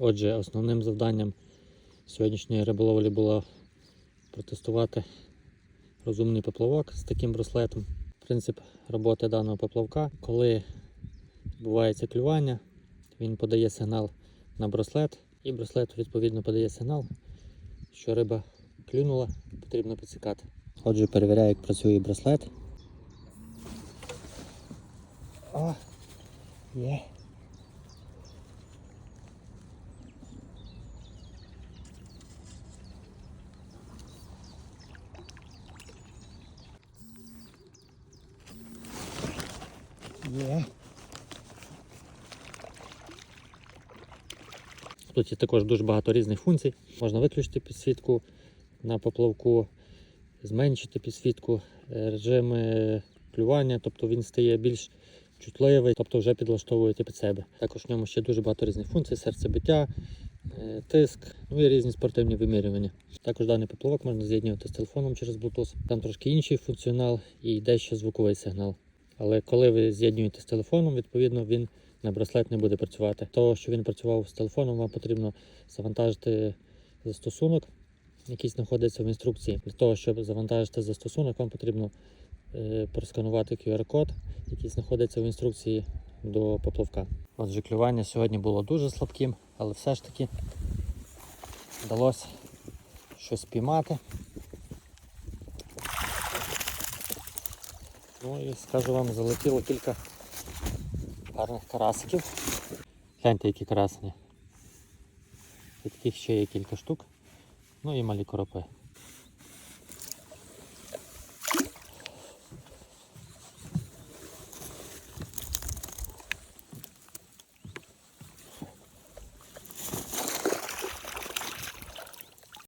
Отже, основним завданням сьогоднішньої риболовлі було протестувати розумний поплавок з таким браслетом. Принцип роботи даного поплавка, коли відбувається клювання, він подає сигнал на браслет, і браслет відповідно подає сигнал, що риба клюнула, потрібно підсікати. Отже, перевіряю, як працює браслет. О, є. Є. Тут є також дуже багато різних функцій. Можна виключити підсвітку на поплавку, зменшити підсвітку, е, режими клювання, тобто він стає більш чутливий, тобто вже підлаштовуєте під себе. Також в ньому ще дуже багато різних функцій: серцебиття, е, тиск, ну і різні спортивні вимірювання. Також даний поплавок можна з'єднувати з телефоном через Bluetooth. Там трошки інший функціонал і дещо звуковий сигнал. Але коли ви з'єднуєте з телефоном, відповідно він на браслет не буде працювати. Того, що він працював з телефоном, вам потрібно завантажити застосунок, який знаходиться в інструкції. Для того, щоб завантажити застосунок, вам потрібно е, просканувати QR-код, який знаходиться в інструкції до поплавка. Отже, клювання сьогодні було дуже слабким, але все ж таки вдалося щось піймати. Ну і скажу вам, залетіло кілька гарних карасиків. Гляньте, які красені. І таких ще є кілька штук. Ну і малі коропи.